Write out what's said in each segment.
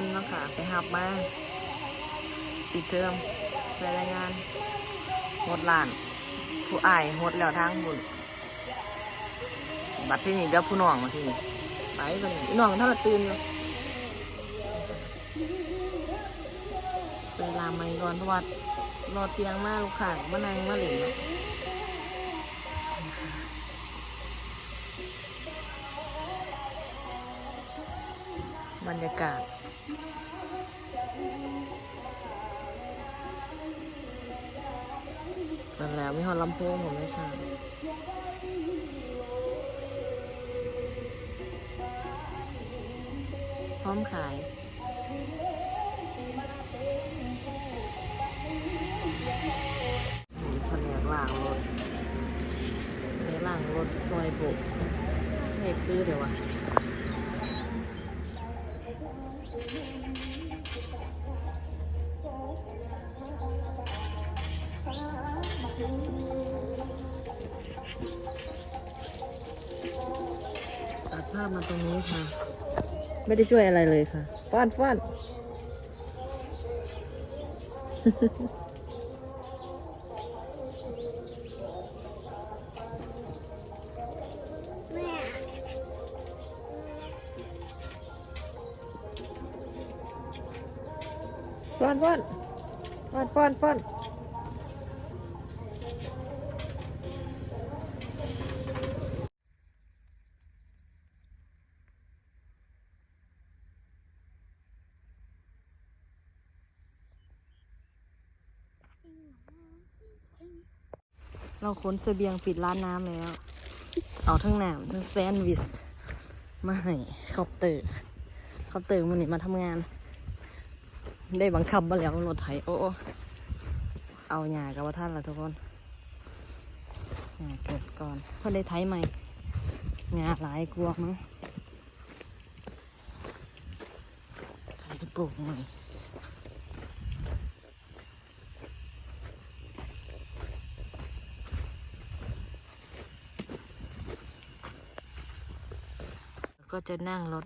านเนาะค่ะ ไปหับมาปิดเทอมไปรายงานหมดล้าน ผู้อายหมดแล้วทางบุญบัดที่นี่เดี๋ยวผู้น้องมาที่นี่ไปไปนี่อีน้องท่านละตื่นอยู่ใส่ลาไม่ก่อนเพราะว่ารอเตียงมากลูกค้ามานั่งมาเหล่นบรรยากาศ นั่นแล้ว มีหอลำโพงผมเลยค่ะพร้อมขายมีแผนกล่างรถแผนกล่างรถซอยบุกเห็บซื้อเดี๋ยววะ ตัดภาพมาตรงนี้ค่ะ ไม่ได้ช่วยอะไรเลยค่ะ ฟ้อนฟ้อนแม่ฟ้อนฟ้อนฟ้อนฟ้อนฟ้อน เราขนเสบียงปิดร้านน้ำแล้ว เอาทั้งน้ำทั้งแซนด์วิชมาให้เคาเตอร์เคาเตอร์มันนี่มาทำงาน ได้บังคับมาแล้วรถไถโอ้โอ้เอาหยากับว่าท่านละทุกคนหยาเกิดก่อนเพื่อได้ไถใหม่หยาหลายกลัวมั้งไถไปปลูกใหม่ ก็จะนั่งรถ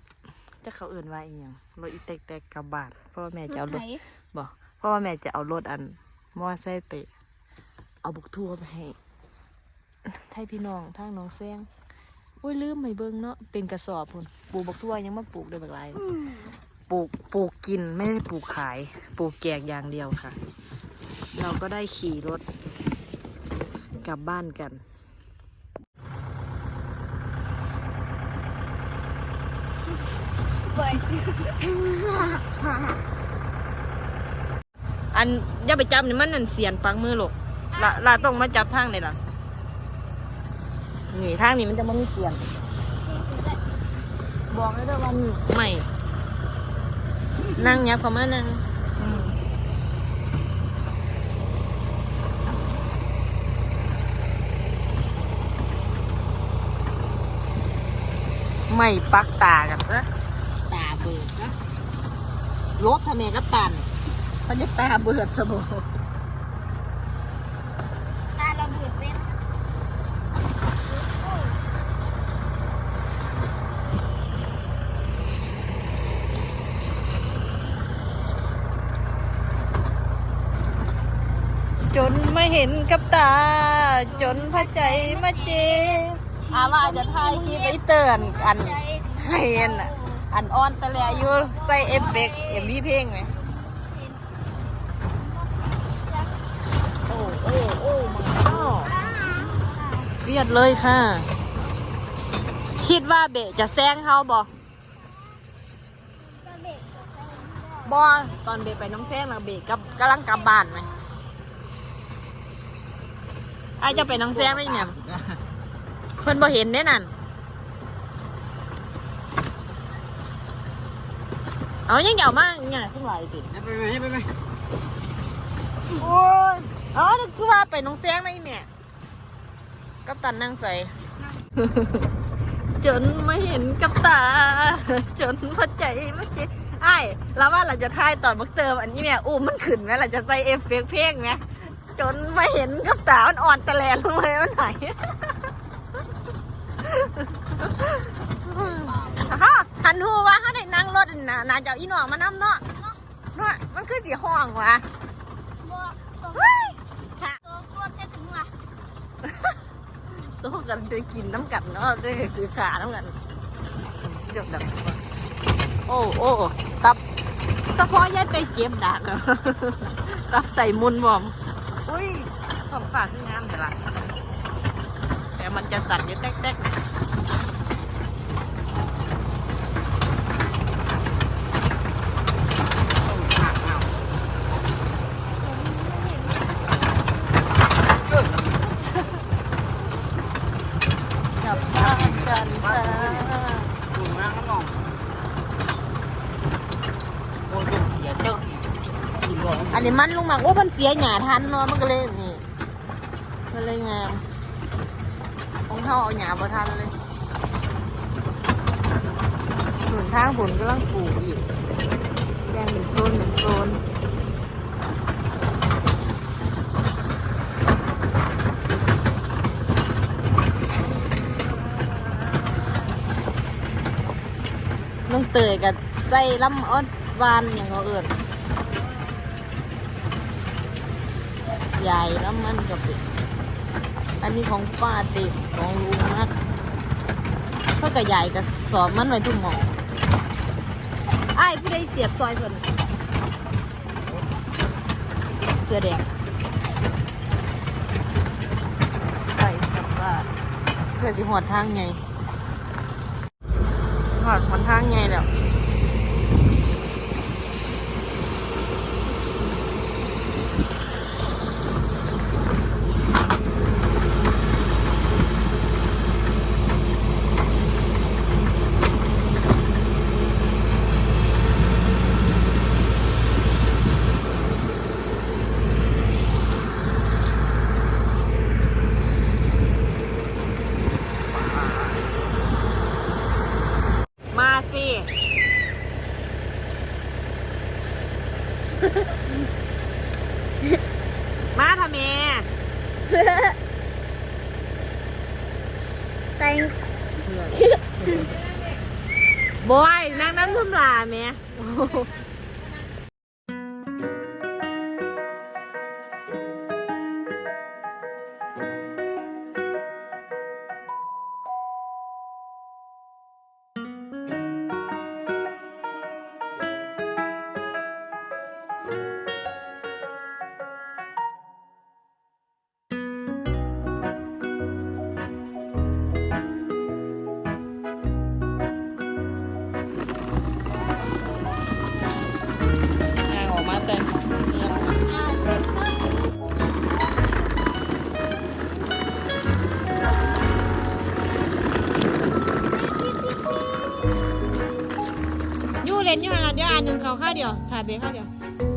จะเขาอื่นว่าอีหยังรถอีแตกๆกลับบ้านเพราะว่าแม่จะเอารถบอกเพราะว่าแม่จะเอารถอันมอไซค์ไป เอาบุกทัวร์ไปให้ให้พี่น้องทางน้องแซงอุ้ยลืมไม่เบิ่งเนาะเป็นกระสอบพุ่นปลูกบักทั่วยังมาปลูกได้บักหลายปลูกปลูกกินไม่ได้ปลูกขาย ปลูกแจกอย่างเดียวค่ะ เราก็ได้ขี่รถกลับบ้านกัน เปิด อันอย่าไปจับนี่มันนั่นเสียนปังมือหรอกละละต้องมาจับทางนี่ล่ะนี่ทางนี้มันจะไม่มีเสียน บอกเลยว่าวันใหม่นั่งยับเขามานั่งอืมไม่ปักตากันซะ เบิดซะรถทะเลก็ตันมันจะตาเบิดสมองตาระเบิดเป็นจนไม่เห็นกับตา จนพระใจมาเจอาว่าจะถ่ายคลิปไอเตือนอันให้อันน่ะ อันออนตะแลอยู่ใส่เอฟเฟกต์เอ็มวีเพลงไหมโอ้โอ้โอ้มาเวียดเลยค่ะ คิดว่าเบะจะแซงเขาบอบอตอนเบะไปน้องแซงนะเบะกับกำลังกลับบ้านไหมไอจะไปน้องแซงไหมเนี่ยเพิ่อนบ่เห็นเด้นั่น เอายังเหยาวมากเนี่ยซึ่งไหลติดไปไปไปไปโอ้ยอ๋อคือว่าไปน้องแซงไหมแม่กับตันนั่งใส่จนไม่เห็นกับตา จนพอใจไม่เจ็ไอ้ายแล้วว่าเราจะทายตอนบักเติมอันนี้แม่อู้มันขึ้นไหมเราจะใส่เอฟเฟกต์เพลงไหมจนไม่เห็นกับตามันอ่อนตะแลนลงเลยมันไหนอะฮะ หันหูว่าเขาได้นั่งรถน่ะน่าจะเอาอีหนองมานํเนาะเนาะมันคือสีห้องวะบอกตัวเฮ้ยค่ะตัวกลัวจะถึงว่ะตัวกันได้กินน้ำกันเนาะได้คือขาน้ำกันเดี๋ยวดับโอ้โอ้ตับเฉพาะยายไตเก็บดักอะตับไตมุนบอมอุ้ยของฝากคืองามแต่ละแต่มันจะสั่นอยู่แต๊กๆกลับบ้านกันค่ะ Cùng ra nó ngon. Ôi, tôi chỉ ở đâu. Nhìn rồi. อั นี้มันลงมักว่ามันเสียหยาทันเนาะมันก็เลยนี่มันเลยงามของเท่าเอาหยาบ่ทันเลยหนุนทางผลกำลังปลูกอยู่แยงเป็นโซนเป็นโซนน้องเตยกับใส่ลำออนวานอย่างเขาเอื่น ใหญ่แล้วมันกับเป็นอันนี้ของป้าติบของลุงนัดเพื่อกับใหญ่กับสอบมันไว้ทุกหมองไอ้ายผู้ใดเสียบซอยเพิ่นเสื้อแดงไปกลับบ้านเพื่อสิหอดทางไงหอดหอดทางไงแล้ว มาสิ มาทำไม แตง โอ้ยนั่งน้ำทุ่มลาแม่ ยู่เล่นอยู่หั